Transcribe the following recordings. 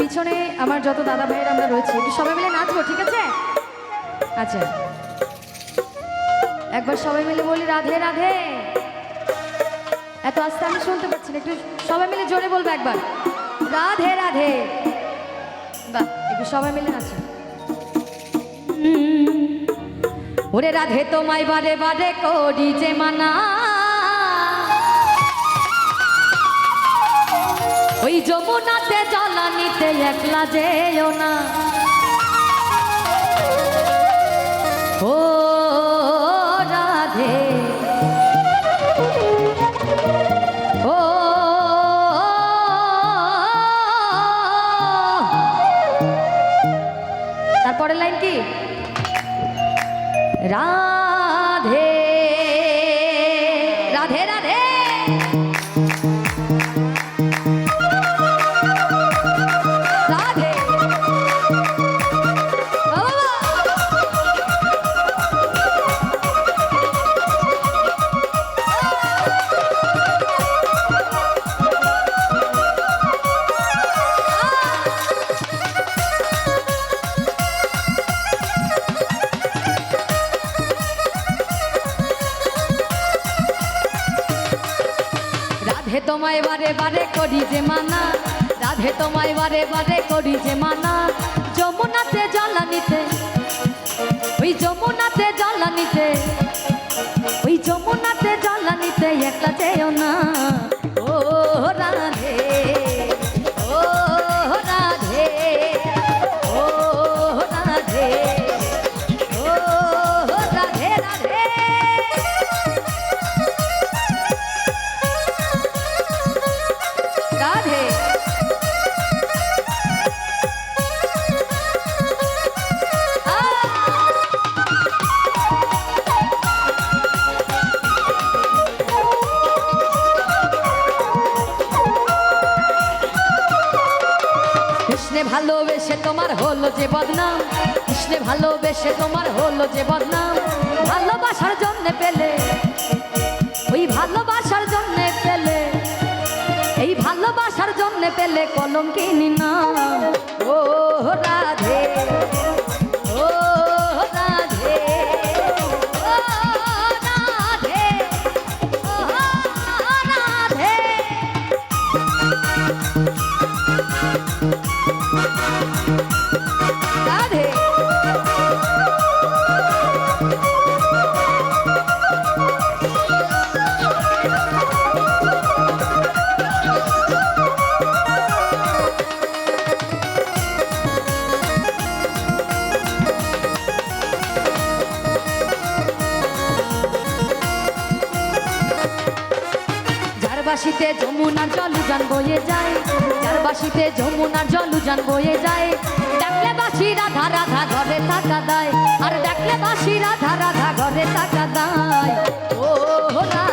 পিছনে আমার যত দাদা ভাইয়ের আমরা রয়েছে সবাই মিলে নাচবো, ঠিক আছে? আচ্ছা। একবার সবাই মিলে বলি, রাধে রাধে। এত আস্তে আমি শুনতে পাচ্ছি না, একটু সবাই মিলে জোরে বলব একবার। রাধে রাধে। বাহ, একটু সবাই মিলে নাচো। ওরে রাধে, তোমায় বারে বারে করি যে মানা। ওই যমুনাতে জলানিতে একলা যেও না। ও রাধে। ও তারপরের লাইন কি? রাধে রাধে রাধে। রাধে তোমায় বারে বারে করি যে মানা, রাধে তোমায় বারে বারে করি যে মানা। যমুনাতে, জলানিতে ওই ভালোবেসে তোমার হলো যে বদনাম। কৃষ্ণে ভালোবেসে তোমার হলো যে বদনাম। ভালোবাসার জন্য পেলে, ওই ভালোবাসার জন্য পেলে, এই ভালোবাসার জন্য পেলে কলঙ্কিনী না ও রাধে। বাসিতে যমুনার জল উজান বয়ে যায় যার বাসিতে যমুনার জল উজান বয়ে যায় দেখলে বাসি রাধা রাধা ঘরে টাকা দেয় আর দেখলে বাসি রাধা রাধা ঘরে টাকা দেয় ও রাধে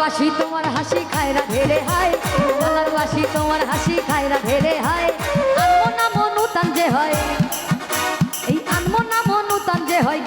বাসি তোমার হাসি খায়রা ধেরে হায়। কালার বাসি তোমার হাসি খায়রা ধেরে হায়। আনমো না মনুতান যে হয়। এই আনমো না মনুতান যে হয়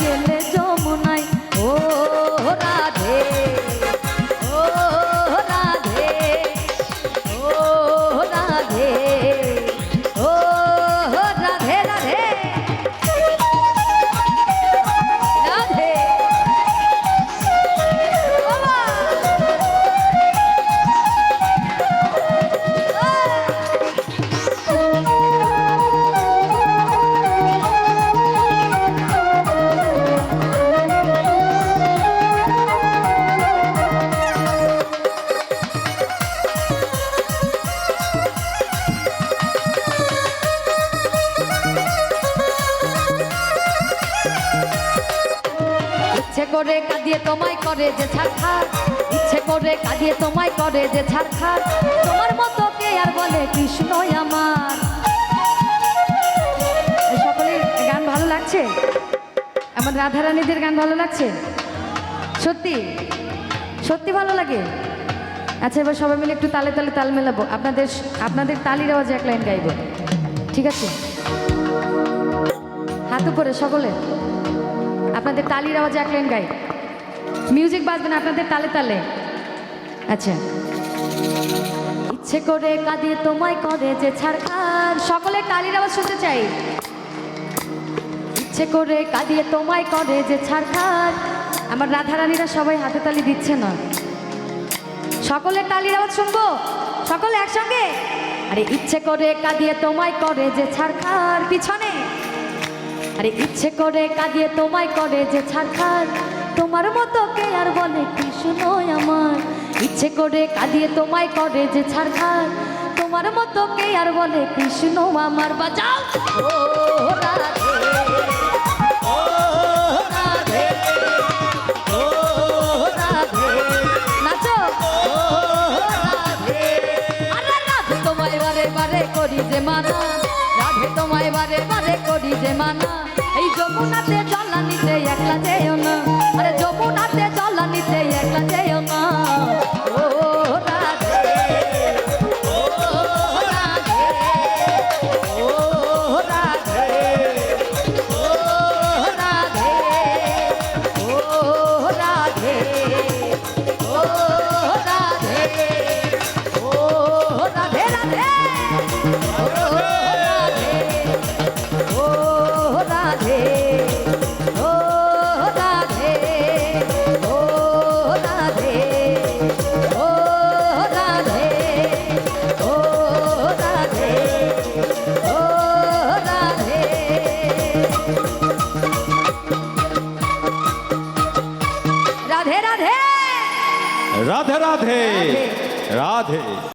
করে কাঁদিয়ে তোমায় করে যে ছাড়খার ইচ্ছে করে কাঁদিয়ে তোমায় করে যে ছাড়খার তোমার মতো কে আর বলে কৃষ্ণ আমার। সকলের গান ভালো লাগছে? আমার রাধারানীদের গান ভালো লাগছে? সত্যি? সত্যি ভালো লাগে? আচ্ছা এবার সবাই মিলে একটু তালে তালে তাল মেলাবো। আপনাদের আপনাদের তালির আওয়াজে এক লাইন গাইবো। ঠিক আছে? হাত উপরে সকলে। আপনাদের তালির আওয়াজে এক লাইন গাই। মিউজিক বাজবে না আপনাদের তালে তালে। আচ্ছা। ইচ্ছে করে কাঁদিয়ে তোমায় করে যে ছাড়খার সকলে তালির আওয়াজ শুনতে চাই। ইচ্ছে করে কাঁদিয়ে তোমায় করে যে আমার রাধারানীরা সবাই হাতে তালি দিচ্ছে না। সকলের তালির আওয়াজ শুনব? সকলে একসঙ্গে? আরে, ইচ্ছে করে কাঁদিয়ে তোমায় করে যে ছাড়খার পিছনে আরে ইচ্ছে করে কাঁদিয়ে তোমায় করে যে ছাড়খার তোমার মতো কে আর বলে কৃষ্ণ আমার? ইচ্ছে করে কাঁদিয়ে তোমায় করে যে ছাড়খার তোমার মতো কে আর বলে কৃষ্ণ আমার? বাজাও ও রাধে বারে যে যে মানা এই যমুনাতে জল নিতে একলা রাধে রাধে রাধে রাধে রাধে